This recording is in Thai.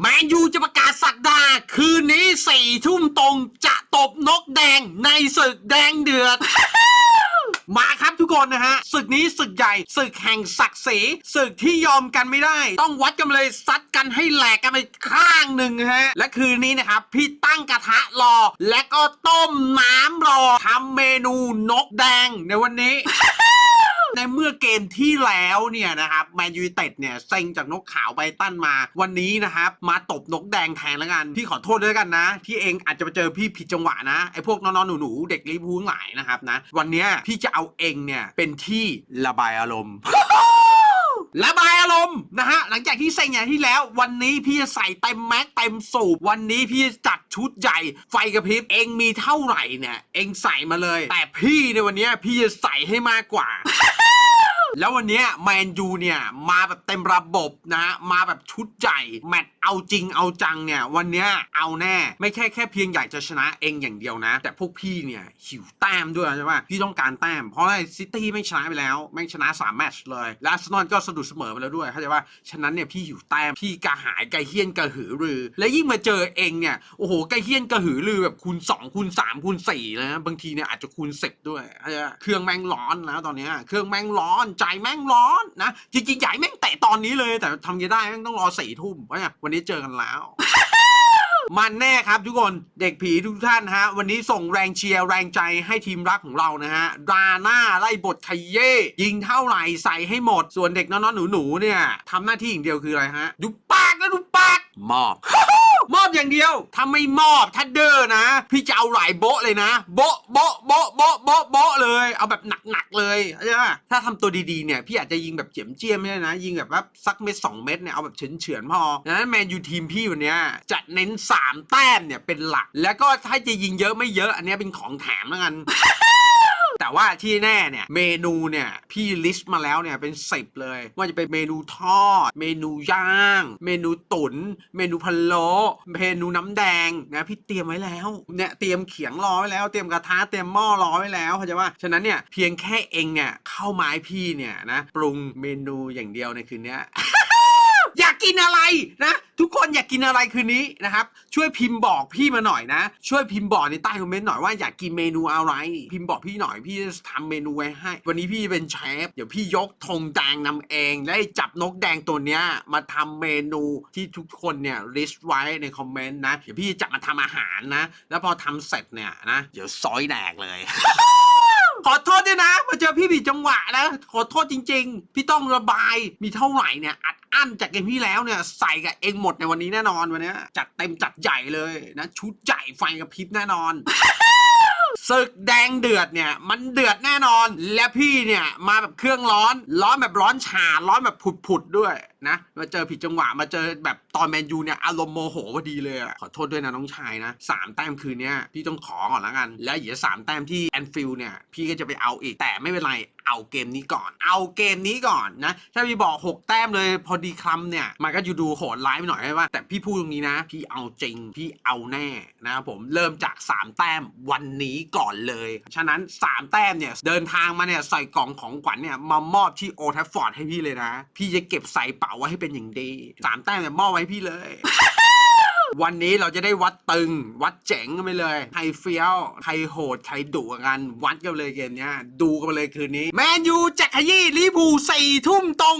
แมนยูจะประกาศสักดา คืนนี้สี่ทุ่มตรงจะตบนกแดงในศึกแดงเดือด มาครับทุกคนนะฮะศึกนี้ศึกใหญ่ศึกแห่งศักดิ์ศรีศึกที่ยอมกันไม่ได้ ต้องวัดกันเลยซัดกันให้แหลกกันไปข้างหนึ่งนะฮะและคืนนี้นะครับพี่ตั้งกระทะรอ และก็ต้มน้ำรอทำเมนูนกแดงในวันนี้ ในเมื่อเกมที่แล้วเนี่ยนะครับแมนยูเต็ดเนี่ยเซ็งจากนกขาวไบตันมา วันนี้นะครับมาตบนกแดงแทนแล้วกัน พี่ขอโทษด้วยกันนะที่เองอาจจะไปเจอพี่ผิดจังหวะนะไอ้พวกน้องๆหนูๆเด็กลิเวอร์พูลทั้งหลายนะครับนะ วันนี้พี่จะเอาเองเนี่ยเป็นที่ระบายอารมณ์ระบายอารมณ์นะฮะหลังจากที่เซ็งอย่างที่แล้ว วันนี้พี่จะใส่เต็มแม็กเต็มสูบวันนี้พี่จะจัดชุดใหญ่ ไฟกระพริบเองมีเท่าไหร่เนี่ย เองใส่มาเลย แต่พี่ในวันนี้พี่จะใส่ให้มากกว่า แล้ววันนี้แมนยูเนี่ยมาแบบเต็มระบบนะฮะมาแบบชุดใหญ่แมตช์เอาจริงเอาจังเนี่ยวันนี้เอาแน่ไม่แค่แค่เพียงอยากจะชนะเองอย่างเดียวนะ แต่พวกพี่เนี่ยหิวแต้มด้วยใช่ไหมพี่ต้องการแต้มเพราะอะไรซิตี้ไม่ชนะไปแล้วไม่ชนะ3แมตช์เลยและอาร์เซนอลก็สะดุดเสมอไปแล้วด้วยเข้าใจว่าฉะนั้นเนี่ยพี่หิวแต้มพี่กระหายกระเฮี้ยนกระหือรือ และยิ่งมาเจอเองเนี่ยโอ้โหกระเฮี้ยนกระหือรือแบบคูณ2คูณ3คูณ4นะบางทีเนี่ยอาจจะคูณ10ด้วยเข้าใจปะเครื่องแม่งร้อนแล้วตอนนี้เครื่องแม่งร้อนใจแม่งร้อนนะ จริงๆใหญ่แม่งเตะตอนนี้เลย แต่ทำยังได้แม่งต้องรอสี่ทุ่มเพราะเนี่ยวันนี้เจอกันแล้ว มันแน่ครับทุกคนเด็กผีทุกท่านฮะ วันนี้ส่งแรงเชียร์แรงใจให้ทีมรักของเรานะฮะดราหน้าไล่บทขยเย่ยิงเท่าไหร่ใส่ให้หมดส่วนเด็กน้องๆหนูๆเนี่ยทำหน้าที่อย่างเดียวคืออะไรฮะดูปากนะดูปากมอบ มอบอย่างเดียวถ้าไม่มอบถ้าเด้อนะ พี่จะเอาหลายโบะเลยนะโบะโบะโบะโบะโบะโบะเลย เอาแบบหนักๆเลยเข้าใจปะถ้าทำตัวดีๆเนี่ยพี่อาจจะยิงแบบเจียมเจียมไม่ได้นะ ยิงแบบว่าสักเม็ดสองเม็ดเนี่ยเอาแบบเฉือนเฉือนๆพอดังนั้นแมนยูทีมพี่วันเนี้ยจะเน้น 3 แต้มเนี่ยเป็นหลัก แล้วก็ถ้าจะยิงเยอะไม่เยอะ อันเนี้ยเป็นของแถมแล้วกัน ว่าที่แน่เนี่ยเมนูเนี่ยพี่ลิสต์มาแล้วเนี่ยเป็นสิบเลย ว่าจะเป็นเมนูทอด เมนูย่าง เมนูตุนเมนูพะโล้เมนูน้ำแดงนะพี่เตรียมไว้แล้วเนี่ยเตรียมเขียงรอไว้แล้ว เตรียมกระทะเตรียมหม้อรอไว้แล้วเข้าใจว่าฉะนั้นเนี่ยเพียงแค่เองเนี่ยเข้ามาให้พี่เนี่ยนะปรุงเมนูอย่างเดียวในคืนเนี้ย กินอะไรนะ ทุกคนอยากกินอะไรคืนนี้นะครับ ช่วยพิมพ์บอกพี่มาหน่อยนะ ช่วยพิมพ์บอกในใต้คอมเมนต์หน่อยว่าอยากกินเมนูอะไร พิมพ์บอกพี่หน่อยพี่จะทำเมนูไว้ให้ วันนี้พี่เป็นเชฟเดี๋ยวพี่ยกธงแดงนำเองและจับนกแดงตัวเนี้ยมาทำเมนูที่ทุกคนเนี่ยลิสต์ไว้ในคอมเมนต์นะเดี๋ยวพี่จะมาทำอาหารนะ แล้วพอทำเสร็จเนี่ยนะเดี๋ยวซอยแดกเลยขอโทษด้วยนะมาเจอพี่ผิดจังหวะนะ ขอโทษจริง ๆ พี่ต้องระบายมีเท่าไหร่เนี่ยอัด อั้นจากเกมที่แล้วเนี่ยใส่กับเองหมดในวันนี้แน่นอนวันเนี้ยจัดเต็มจัดใหญ่เลยนะชุดใหญ่ไฟกระพริบแน่นอนศึกแดงเดือดเนี่ยมันเดือดแน่นอน และพี่เนี่ยมาแบบเครื่องร้อน ร้อนแบบร้อนฉาร้อนแบบผุดๆด้วยนะ มาเจอผิดจังหวะมาเจอแบบตอนแมนยูเนี่ยอารมณ์โมโหพอดีเลยอะขอโทษด้วยนะน้องชายนะสามแต้มคืนเนี้ยพี่ต้องขอก่อนล้วกัน แล้วเดี๋ยวสามแต้มที่แอนฟิลเนี่ยพี่ก็จะไปเอาอีกแต่ไม่เป็นไรเอาเกมนี้ก่อน เอาเกมนี้ก่อนนะ ถ้าพี่บอก 6 แต้มเลยพอดีคลำเนี่ย มันก็อยู่ดูโหดร้ายไปหน่อยใช่ปะแต่พี่พูดตรงนี้นะ พี่เอาจริง พี่เอาแน่นะครับผม เริ่มจาก 3 แต้มวันนี้ก่อนเลย ฉะนั้น 3 แต้มเนี่ย เดินทางมาเนี่ย ใส่กล่องของขวัญเนี่ย มามอบที่โอทัฟฟอร์ดให้พี่เลยนะ พี่จะเก็บใส่เป๋าไว้ให้เป็นอย่างดี3แต้มเนี่ยมอบไว้ให้พี่เลย วันนี้เราจะได้วัดตึง วัดเจ๋งกันไปเลยใครเฟี้ยวใครโหดใครดุกันวัดกันเลยเกมเนี้ย ดูกันไปเลยคืนนี้ แมนยูจะขยี้ลิเวอร์พูลสี่ทุ่มตรง